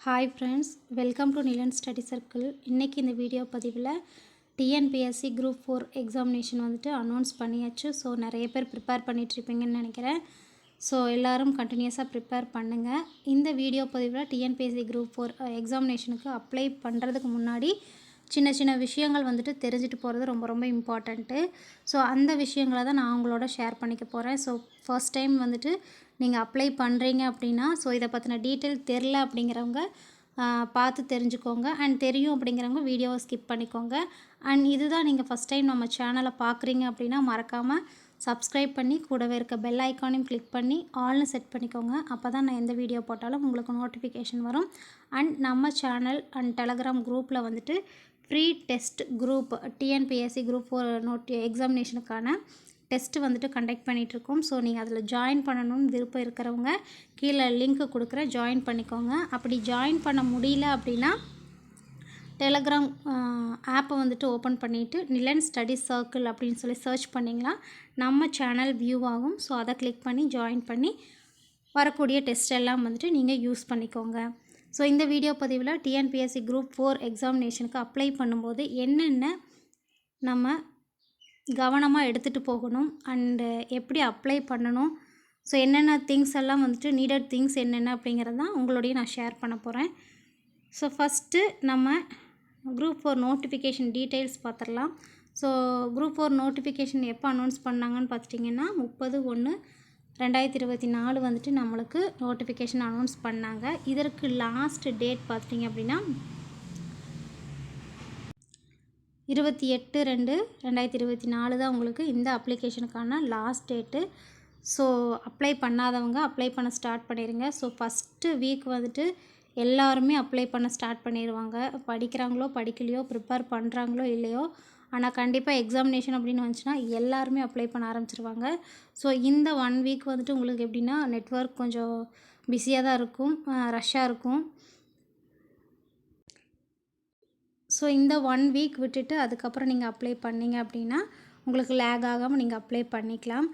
Hi friends welcome to Nilan study circle இன்றைக்கி இந்த video பதிவில் டிஎன்பிஎஸ்சி குரூப் ஃபோர் எக்ஸாமினேஷன் வந்துட்டு அனௌன்ஸ் பண்ணியாச்சு. ஸோ நிறைய பேர் ப்ரிப்பேர் பண்ணிகிட்ருப்பீங்கன்னு நினைக்கிறேன். ஸோ எல்லோரும் கண்டினியூஸாக ப்ரிப்பேர் பண்ணுங்கள் இந்த வீடியோ பதிவில் டிஎன்பிஎஸ்சி குரூப் ஃபோர் எக்ஸாமினேஷனுக்கு அப்ளை பண்ணுறதுக்கு முன்னாடி சின்ன சின்ன விஷயங்கள் வந்துட்டு தெரிஞ்சுட்டு போகிறது ரொம்ப ரொம்ப இம்பார்ட்டண்ட்டு ஸோ அந்த விஷயங்களை தான் நான் உங்களோட ஷேர் பண்ணிக்க போகிறேன் ஸோ ஃபர்ஸ்ட் டைம் வந்துட்டு நீங்கள் அப்ளை பண்ணுறீங்க அப்படின்னா ஸோ இதை பற்றின டீட்டெயில் தெரில அப்படிங்கிறவங்க பார்த்து தெரிஞ்சுக்கோங்க. அண்ட் தெரியும் அப்படிங்கிறவங்க வீடியோவை ஸ்கிப் பண்ணிக்கோங்க. அண்ட் இதுதான் நீங்கள் ஃபஸ்ட் டைம் நம்ம சேனலை பார்க்குறீங்க அப்படின்னா மறக்காமல் சப்ஸ்கிரைப் பண்ணி கூடவே இருக்க பெல் ஐக்கானையும் கிளிக் பண்ணி ஆல்னு செட் பண்ணிக்கோங்க. அப்போ தான் நான் எந்த வீடியோ போட்டாலும் உங்களுக்கு நோட்டிஃபிகேஷன் வரும். அண்ட் நம்ம சேனல் அண்ட் டெலகிராம் குரூப்பில் வந்துட்டு free test group TNPSC group four naughty எக்ஸாமினேஷனுக்கான டெஸ்ட்டு வந்துட்டு கண்டக்ட் பண்ணிகிட்ருக்கோம் ஸோ நீங்கள் அதில் ஜாயின் பண்ணணும்னு விருப்பம் இருக்கிறவங்க கீழே லிங்க் கொடுக்குறேன் ஜாயின் பண்ணிக்கோங்க. அப்படி ஜாயின் பண்ண முடியல அப்படின்னா டெலகிராம் ஆப்பை வந்துட்டு ஓப்பன் பண்ணிவிட்டு நிலன் ஸ்டடி சர்க்கிள் அப்படின்னு சொல்லி சர்ச் பண்ணிங்களா நம்ம சேனல் வியூ ஆகும். ஸோ அதை கிளிக் பண்ணி ஜாயின் பண்ணி வரக்கூடிய டெஸ்ட் எல்லாம் வந்துட்டு நீங்கள் யூஸ் பண்ணிக்கோங்க. ஸோ இந்த வீடியோ பதிவில் டிஎன்பிஎஸ்சி குரூப் ஃபோர் எக்ஸாமினேஷனுக்கு அப்ளை பண்ணும்போது என்னென்ன நம்ம கவனமாக எடுத்துகிட்டு போகணும். அண்டு எப்படி அப்ளை பண்ணணும். ஸோ என்னென்ன திங்ஸ் எல்லாம் வந்துட்டு நீடட் திங்ஸ் என்னென்ன அப்படிங்கிறது தான் உங்களோடய நான் ஷேர் பண்ண போகிறேன் ஸோ ஃபஸ்ட்டு நம்ம குரூப் ஃபோர் நோட்டிஃபிகேஷன் டீட்டெயில்ஸ் பார்த்துடலாம் ஸோ குரூப் ஃபோர் நோட்டிஃபிகேஷன் எப்போ அனௌன்ஸ் பண்ணாங்கன்னு பார்த்துட்டிங்கன்னா முப்பது ஒன்று ரெண்டாயிரத்தி இருபத்தி நாலு வந்துட்டு நம்மளுக்கு நோட்டிஃபிகேஷன் அனௌன்ஸ் பண்ணாங்க. இதற்கு லாஸ்ட் டேட் பார்த்துட்டிங்க அப்படின்னா இருபத்தி எட்டு ரெண்டு ரெண்டாயிரத்தி இருபத்தி நாலு தான் உங்களுக்கு இந்த அப்ளிகேஷனுக்கான லாஸ்ட் டேட்டு ஸோ அப்ளை பண்ணாதவங்க அப்ளை பண்ண ஸ்டார்ட் பண்ணிடுங்க ஸோ ஃபஸ்ட்டு வீக் வந்துட்டு எல்லாருமே அப்ளை பண்ண ஸ்டார்ட் பண்ணிடுவாங்க படிக்கிறாங்களோ படிக்கலையோ ப்ரிப்பேர் பண்ணுறாங்களோ இல்லையோ ஆனால் கண்டிப்பாக எக்ஸாமினேஷன் அப்படின்னு வந்துச்சுன்னா எல்லாருமே அப்ளை பண்ண ஆரம்பிச்சிருவாங்க. ஸோ இந்த ஒன் வீக் வந்துட்டு உங்களுக்கு எப்படின்னா நெட்ஒர்க் கொஞ்சம் பிஸியாக தான் இருக்கும். ரஷ்ஷாக இருக்கும். ஸோ இந்த ஒன் வீக் விட்டுட்டு அதுக்கப்புறம் நீங்கள் அப்ளை பண்ணீங்க அப்படின்னா உங்களுக்கு லேக் ஆகாமல் நீங்கள் அப்ளை பண்ணிக்கலாம்.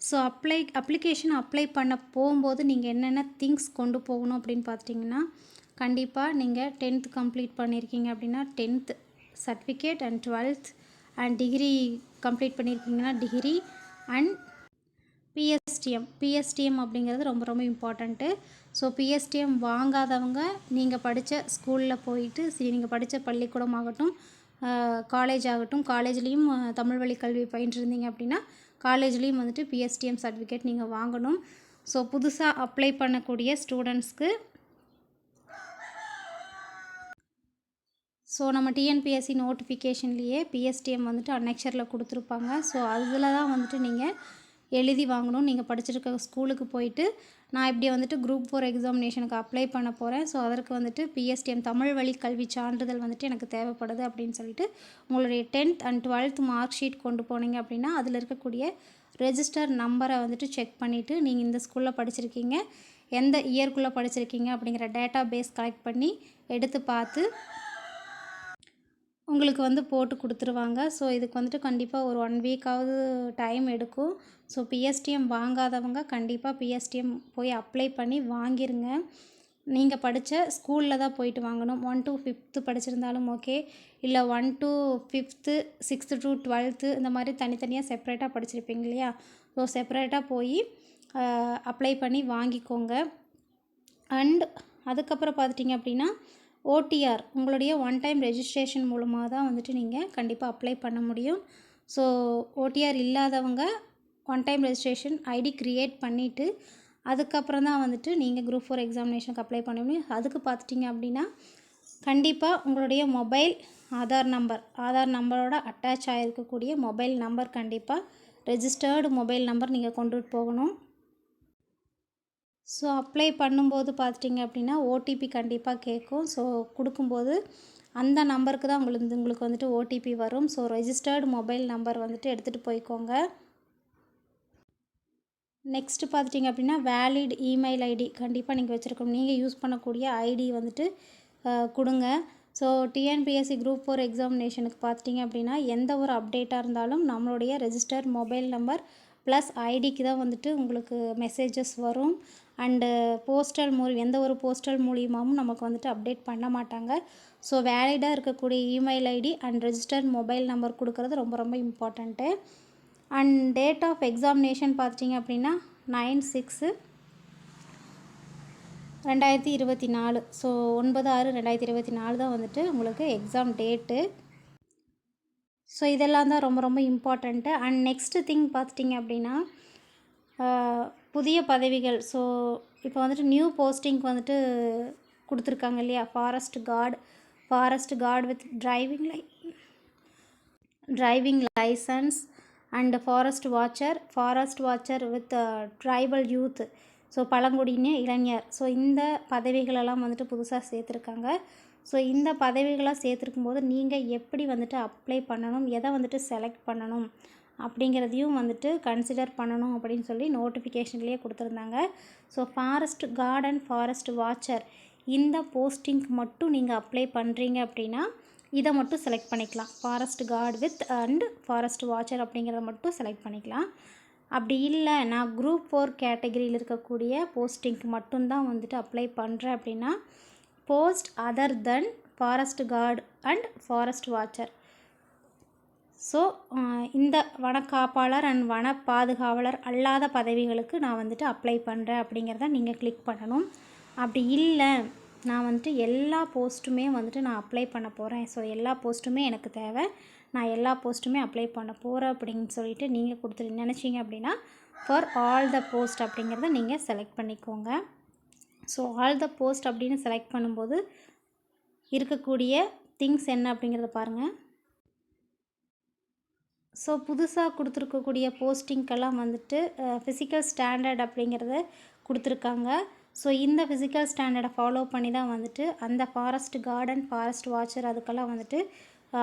ஸோ அப்ளை அப்ளிகேஷன் அப்ளை பண்ண போகும்போது நீங்கள் என்னென்ன திங்ஸ் கொண்டு போகணும் அப்படின்னு பார்த்துட்டிங்கன்னா கண்டிப்பாக நீங்கள் டென்த் கம்ப்ளீட் பண்ணியிருக்கீங்க அப்படின்னா tenth certificate and twelfth and degree complete பண்ணியிருக்கீங்கன்னா degree and PSTM PSTM அப்படிங்கிறது ரொம்ப ரொம்ப இம்பார்ட்டண்ட்டு ஸோ பிஎஸ்டிஎம் வாங்காதவங்க நீங்கள் படித்த ஸ்கூலில் போயிட்டு சரி நீங்கள் படித்த பள்ளிக்கூடம் ஆகட்டும் காலேஜ் ஆகட்டும் காலேஜ்லேயும் தமிழ் வழி கல்வி பயின்றிருந்தீங்க அப்படின்னா காலேஜ்லேயும் வந்துட்டு பிஎஸ்டிஎம் சர்டிஃபிகேட் நீங்கள் வாங்கணும். ஸோ புதுசாக அப்ளை பண்ணக்கூடிய ஸ்டூடெண்ட்ஸ்க்கு ஸோ நம்ம டிஎன்பிஎஸ்சி நோட்டிஃபிகேஷன்லேயே பிஎஸ்டிஎம் வந்துட்டு அன்னெக்சரில் கொடுத்துருப்பாங்க. ஸோ அதில் தான் வந்துட்டு நீங்கள் எழுதி வாங்கணும். நீங்கள் படிச்சிருக்க ஸ்கூலுக்கு போயிட்டு நான் இப்படி வந்துட்டு குரூப் ஃபோர் எக்ஸாமினேஷனுக்கு அப்ளை பண்ண போகிறேன் ஸோ அதற்கு வந்துட்டு பிஎஸ்டிஎம் தமிழ் வழி கல்வி சான்றிதழ் வந்துட்டு எனக்கு தேவைப்படுது அப்படின்னு சொல்லிட்டு உங்களுடைய tenth and twelfth mark sheet கொண்டு போனீங்க அப்படின்னா அதில் இருக்கக்கூடிய ரெஜிஸ்டர் நம்பரை வந்துட்டு செக் பண்ணிவிட்டு நீங்கள் இந்த ஸ்கூலில் படிச்சிருக்கீங்க. எந்த இயர்க்குள்ளே படிச்சிருக்கீங்க அப்படிங்கிற டேட்டா பேஸ் கலெக்ட் பண்ணி எடுத்து பார்த்து உங்களுக்கு வந்து போட்டு கொடுத்துருவாங்க. ஸோ இதுக்கு வந்துட்டு கண்டிப்பாக ஒரு ஒன் வீக்காவது டைம் எடுக்கும். ஸோ பிஎஸ்டிஎம் வாங்காதவங்க கண்டிப்பாக பிஎஸ்டிஎம் போய் அப்ளை பண்ணி வாங்கிருங்க. நீங்கள் படித்த ஸ்கூலில் தான் போயிட்டு வாங்கணும். ஒன் டு ஃபிஃப்த்து படிச்சிருந்தாலும் ஓகே இல்லை one to fifth sixth to twelfth இந்த மாதிரி தனித்தனியாக செப்பரேட்டாக படிச்சிருப்பீங்க இல்லையா? ஸோ செப்பரேட்டாக போய் அப்ளை பண்ணி வாங்கிக்கோங்க. அண்ட் அதுக்கப்புறம் பார்த்துட்டிங்க அப்படின்னா ஓடிஆர் உங்களுடைய ஒன் டைம் ரெஜிஸ்ட்ரேஷன் மூலமாக தான் வந்துட்டு நீங்கள் கண்டிப்பாக அப்ளை பண்ண முடியும். ஸோ ஓடிஆர் இல்லாதவங்க one time registration ID create பண்ணிவிட்டு அதுக்கப்புறம் தான் வந்துட்டு நீங்கள் குரூப் ஃபோர் எக்ஸாமினேஷனுக்கு அப்ளை பண்ண முடியும். அதுக்கு பார்த்துட்டிங்க அப்படின்னா கண்டிப்பாக உங்களுடைய மொபைல் ஆதார் நம்பர் ஆதார் நம்பரோட அட்டாச் ஆகிருக்கக்கூடிய மொபைல் நம்பர் கண்டிப்பாக ரெஜிஸ்டர்டு மொபைல் நம்பர் நீங்கள் கொண்டுட்டு போகணும். ஸோ அப்ளை பண்ணும்போது பார்த்துட்டிங்க அப்படின்னா ஓடிபி கண்டிப்பாக கேட்கும். ஸோ கொடுக்கும்போது அந்த நம்பருக்கு தான் உங்களுக்கு உங்களுக்கு வந்துட்டு ஓடிபி வரும். ஸோ ரெஜிஸ்டர்டு மொபைல் நம்பர் வந்துட்டு எடுத்துகிட்டு போய்க்கோங்க. நெக்ஸ்ட்டு பார்த்துட்டிங்க அப்படின்னா வேலிட் இமெயில் ஐடி கண்டிப்பாக நீங்கள் வச்சுருக்கணும். நீங்கள் யூஸ் பண்ணக்கூடிய ஐடி வந்துட்டு கொடுங்க. ஸோ டிஎன்பிஎஸ்சி குரூப் ஃபோர் எக்ஸாமினேஷனுக்கு பார்த்துட்டிங்க அப்படின்னா எந்த ஒரு அப்டேட்டாக இருந்தாலும் நம்மளுடைய ரெஜிஸ்டர் மொபைல் நம்பர் ப்ளஸ் ஐடிக்கு தான் வந்துட்டு உங்களுக்கு மெசேஜஸ் வரும். அண்டு போஸ்டல் மூலி எந்த ஒரு போஸ்டல் மூலியமாகவும் நமக்கு வந்துட்டு அப்டேட் பண்ண மாட்டாங்க. ஸோ வேலிடாக இருக்கக்கூடிய email ID and registered mobile number கொடுக்குறது ரொம்ப ரொம்ப important. And date of examination பார்த்துட்டிங்க அப்படின்னா நைன் சிக்ஸு ரெண்டாயிரத்தி இருபத்தி நாலு. ஸோ ஒன்பது ஆறு ரெண்டாயிரத்தி இருபத்தி நாலு தான் வந்துட்டு உங்களுக்கு எக்ஸாம் டேட்டு. ஸோ இதெல்லாம் தான் ரொம்ப ரொம்ப இம்பார்ட்டண்ட்டு. அண்ட் நெக்ஸ்ட்டு திங் பார்த்துட்டிங்க அப்படின்னா புதிய பதவிகள். ஸோ இப்போ வந்துட்டு நியூ போஸ்டிங்க்கு வந்துட்டு கொடுத்துருக்காங்க இல்லையா? Forest guard forest guard with driving lie driving licence and forest watcher forest watcher with tribal youth so பழங்குடியின இளைஞர். ஸோ இந்த பதவிகளெல்லாம் வந்துட்டு புதுசாக சேர்த்துருக்காங்க. ஸோ இந்த பதவிகளாக சேர்த்துருக்கும் போது நீங்கள் எப்படி வந்துட்டு அப்ளை பண்ணணும்? எதை வந்துட்டு செலக்ட் பண்ணணும்? அப்படிங்கிறதையும் வந்துட்டு கன்சிடர் பண்ணணும் அப்படின்னு சொல்லி நோட்டிஃபிகேஷன்லேயே கொடுத்துருந்தாங்க. So forest guard and forest watcher இந்த போஸ்டிங்க்கு மட்டும் நீங்கள் அப்ளை பண்ணுறீங்க அப்படின்னா இதை மட்டும் செலக்ட் பண்ணிக்கலாம். Forest guard with and forest watcher அப்படிங்கிறத மட்டும் செலக்ட் பண்ணிக்கலாம். அப்படி இல்லை நான் குரூப் ஃபோர் கேட்டகரியில் இருக்கக்கூடிய போஸ்டிங்க்கு மட்டும்தான் வந்துட்டு அப்ளை பண்ணுறேன் அப்படின்னா post other than forest guard and forest watcher so இந்த வனக்காப்பாளர் அண்ட் வன பாதுகாவலர் அல்லாத பதவிகளுக்கு நான் வந்துட்டு அப்ளை பண்ணுறேன் அப்படிங்கிறத நீங்கள் கிளிக் பண்ணணும். அப்படி இல்லை நான் வந்துட்டு எல்லா போஸ்ட்டுமே வந்துட்டு நான் அப்ளை பண்ண போகிறேன் ஸோ எல்லா போஸ்ட்டுமே எனக்கு தேவை. நான் எல்லா போஸ்ட்டுமே அப்ளை பண்ண போகிறேன் அப்படின்னு சொல்லிட்டு நீங்கள் கொடுத்துட்டு நினச்சிங்க அப்படின்னா ஃபார் ஆல் த போஸ்ட் அப்படிங்கிறத நீங்கள் செலக்ட் பண்ணிக்கோங்க. ஸோ ஆல் த போஸ்ட் அப்படின்னு செலக்ட் பண்ணும்போது இருக்கக்கூடிய திங்ஸ் என்ன அப்படிங்கிறத பாருங்கள் ஸோ புதுசாக கொடுத்துருக்கக்கூடிய போஸ்டிங்க்கெல்லாம் வந்துட்டு ஃபிசிக்கல் ஸ்டாண்டர்ட் அப்படிங்கிறத கொடுத்துருக்காங்க. ஸோ இந்த ஃபிசிக்கல் ஸ்டாண்டர்டை ஃபாலோ பண்ணி தான் வந்துட்டு அந்த ஃபாரஸ்ட் கார்டன் ஃபாரஸ்ட் வாட்சர் அதுக்கெல்லாம் வந்துட்டு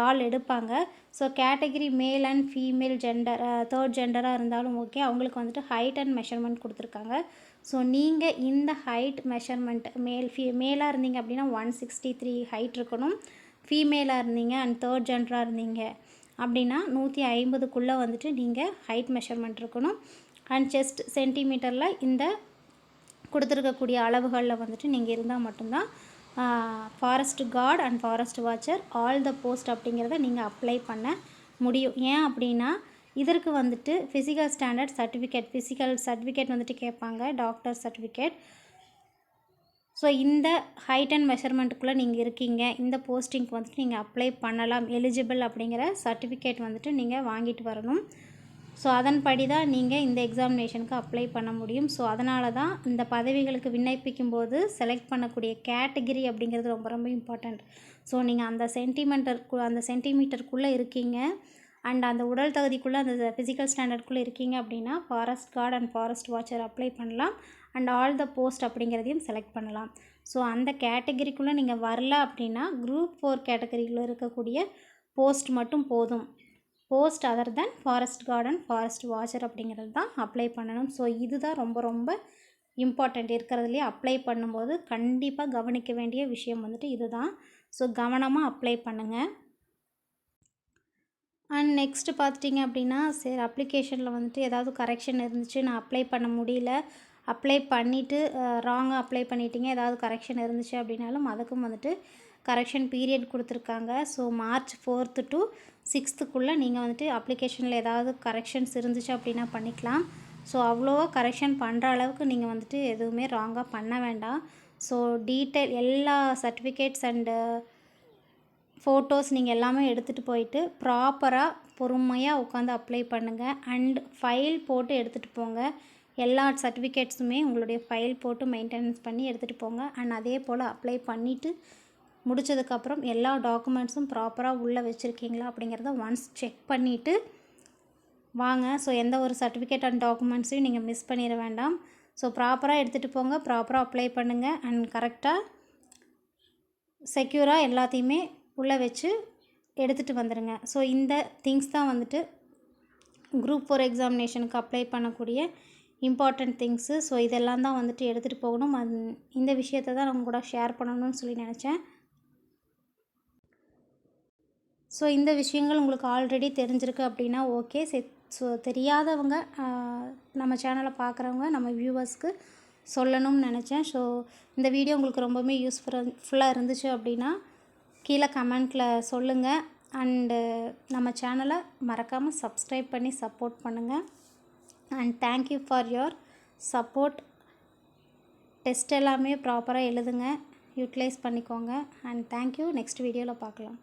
ஆள் எடுப்பாங்க. So category male and female gender third ஜெண்டராக இருந்தாலும் ஓகே அவங்களுக்கு வந்துட்டு ஹைட் அண்ட் மெஷர்மெண்ட் கொடுத்துருக்காங்க. ஸோ நீங்கள் இந்த ஹைட் மெஷர்மெண்ட் மேல் ஃபீ மேலாக இருந்தீங்க அப்படின்னா ஒன் சிக்ஸ்டி த்ரீ ஹைட் இருக்கணும் ஃபீமேலாக இருந்தீங்க அண்ட் தேர்ட் ஜெண்டராக இருந்தீங்க. அப்படின்னா நூற்றி ஐம்பதுக்குள்ளே வந்துட்டு நீங்கள் ஹைட் மெஷர்மெண்ட் இருக்கணும். அண்ட் செஸ்ட் சென்டிமீட்டரில் இந்த கொடுத்துருக்கக்கூடிய அளவுகளில் வந்துட்டு நீங்கள் இருந்தால் மட்டும்தான் forest guard and forest watcher all the post அப்படிங்கிறத நீங்கள் அப்ளை பண்ண முடியும். ஏன் அப்படின்னா இதற்கு வந்துட்டு physical standard certificate physical certificate வந்துட்டு கேட்பாங்க டாக்டர் சர்டிஃபிகேட் ஸோ இந்த ஹைட் அண்ட் மெஷர்மெண்ட்டுக்குள்ளே நீங்கள் இருக்கீங்க. இந்த போஸ்டிங்க்கு வந்துட்டு நீங்கள் அப்ளை பண்ணலாம். எலிஜிபிள் அப்படிங்கிற சர்டிஃபிகேட் வந்துட்டு நீங்கள் வாங்கிட்டு வரணும். ஸோ அதன்படி தான் நீங்கள் இந்த எக்ஸாமினேஷனுக்கு அப்ளை பண்ண முடியும். ஸோ அதனால தான் இந்த பதவிகளுக்கு விண்ணப்பிக்கும் போது செலக்ட் பண்ணக்கூடிய கேட்டகிரி அப்படிங்கிறது ரொம்ப ரொம்ப இம்பார்ட்டண்ட் ஸோ நீங்கள் அந்த சென்டிமீட்டருக்கு அந்த சென்டிமீட்டருக்குள்ளே இருக்கீங்க. அண்ட் அந்த உடல் தகுதிக்குள்ளே அந்த ஃபிசிக்கல் ஸ்டாண்டர்டுக்குள்ளே இருக்கீங்க அப்படின்னா forest guard and forest watcher apply பண்ணலாம். அண்ட் ஆல் த போஸ்ட் அப்படிங்கிறதையும் செலக்ட் பண்ணலாம். ஸோ அந்த கேட்டகரிக்குள்ளே நீங்கள் வரல அப்படின்னா குரூப் ஃபோர் கேட்டகரியில் இருக்கக்கூடிய போஸ்ட் மட்டும் போதும். Post other than forest guard and forest watcher அப்படிங்கிறது தான் அப்ளை பண்ணணும். ஸோ இதுதான் ரொம்ப ரொம்ப இம்பார்ட்டண்ட். இருக்கிறதுலையே அப்ளை பண்ணும்போது கண்டிப்பாக கவனிக்க வேண்டிய விஷயம் வந்துட்டு இதுதான் ஸோ கவனமாக அப்ளை பண்ணுங்கள் அண்ட் நெக்ஸ்ட்டு பார்த்துட்டிங்க அப்படின்னா சரி அப்ளிகேஷனில் வந்துட்டு ஏதாவது கரெக்ஷன் இருந்துச்சு நான் அப்ளை பண்ண முடியல. அப்ளை பண்ணிவிட்டு ராங்காக அப்ளை பண்ணிட்டீங்க ஏதாவது கரெக்ஷன் இருந்துச்சு அப்படின்னாலும் அதுக்கும் வந்துட்டு கரெக்ஷன் பீரியட் கொடுத்துருக்காங்க. ஸோ மார்ச் ஃபோர்த்து டு சிக்ஸ்த்துக்குள்ளே நீங்கள் வந்துட்டு அப்ளிகேஷனில் ஏதாவது கரெக்ஷன்ஸ் இருந்துச்சு அப்படின்னா பண்ணிக்கலாம். ஸோ அவ்வளோவா கரெக்ஷன் பண்ணுற அளவுக்கு நீங்கள் வந்துட்டு எதுவுமே ராங்காக பண்ண வேண்டாம். ஸோ டீட்டெயில் எல்லா சர்டிஃபிகேட்ஸ் அண்டு ஃபோட்டோஸ் நீங்கள் எல்லாமே எடுத்துகிட்டு போயிட்டு ப்ராப்பராக பொறுமையாக உட்காந்து அப்ளை பண்ணுங்கள் அண்ட் ஃபைல் போட்டு எடுத்துகிட்டு போங்க. எல்லா சர்டிஃபிகேட்ஸுமே உங்களுடைய ஃபைல் போட்டு மெயின்டெனன்ஸ் பண்ணி எடுத்துகிட்டு போங்க. அண்ட் அதே போல் அப்ளை பண்ணிவிட்டு முடிச்சதுக்கப்புறம் எல்லா டாக்குமெண்ட்ஸும் ப்ராப்பராக உள்ளே வச்சுருக்கீங்களா அப்படிங்கிறத ஒன்ஸ் செக் பண்ணிவிட்டு வாங்க. ஸோ எந்த ஒரு சர்டிஃபிகேட் அண்ட் டாக்குமெண்ட்ஸையும் நீங்கள் மிஸ் பண்ணிட வேண்டாம். ஸோ ப்ராப்பராக எடுத்துகிட்டு போங்க ப்ராப்பராக அப்ளை பண்ணுங்கள் அண்ட் கரெக்டாக செக்யூராக எல்லாத்தையுமே உள்ளே வச்சு எடுத்துகிட்டு வந்துடுங்க ஸோ இந்த திங்ஸ் தான் வந்துட்டு குரூப் ஃபோர் எக்ஸாமினேஷனுக்கு அப்ளை பண்ணக்கூடிய இம்பார்ட்டண்ட் திங்ஸு ஸோ இதெல்லாம் தான் வந்துட்டு எடுத்துகிட்டு போகணும். அந் இந்த விஷயத்தை தான் நான் கூட ஷேர் பண்ணணும்னு சொல்லி நினச்சேன். ஸோ இந்த விஷயங்கள் உங்களுக்கு ஆல்ரெடி தெரிஞ்சிருக்கு அப்படின்னா ஓகே. செ ஸோ தெரியாதவங்க நம்ம சேனலை பார்க்குறவங்க நம்ம வியூவர்ஸ்க்கு சொல்லணும்னு நினச்சேன். ஸோ இந்த வீடியோ உங்களுக்கு ரொம்பவுமே யூஸ்ஃபுல்லாக ஃபுல்லாக இருந்துச்சு அப்படின்னா கீழே கமெண்ட்டில் சொல்லுங்கள் அண்டு நம்ம சேனலை மறக்காமல் சப்ஸ்கிரைப் பண்ணி சப்போர்ட் பண்ணுங்கள் and thank you for your support test எல்லாமே ப்ராப்பராக எழுதுங்க. யூட்டிலைஸ் பண்ணிக்கோங்க. அண்ட் தேங்க்யூ நெக்ஸ்ட் வீடியோவில் பார்க்கலாம்.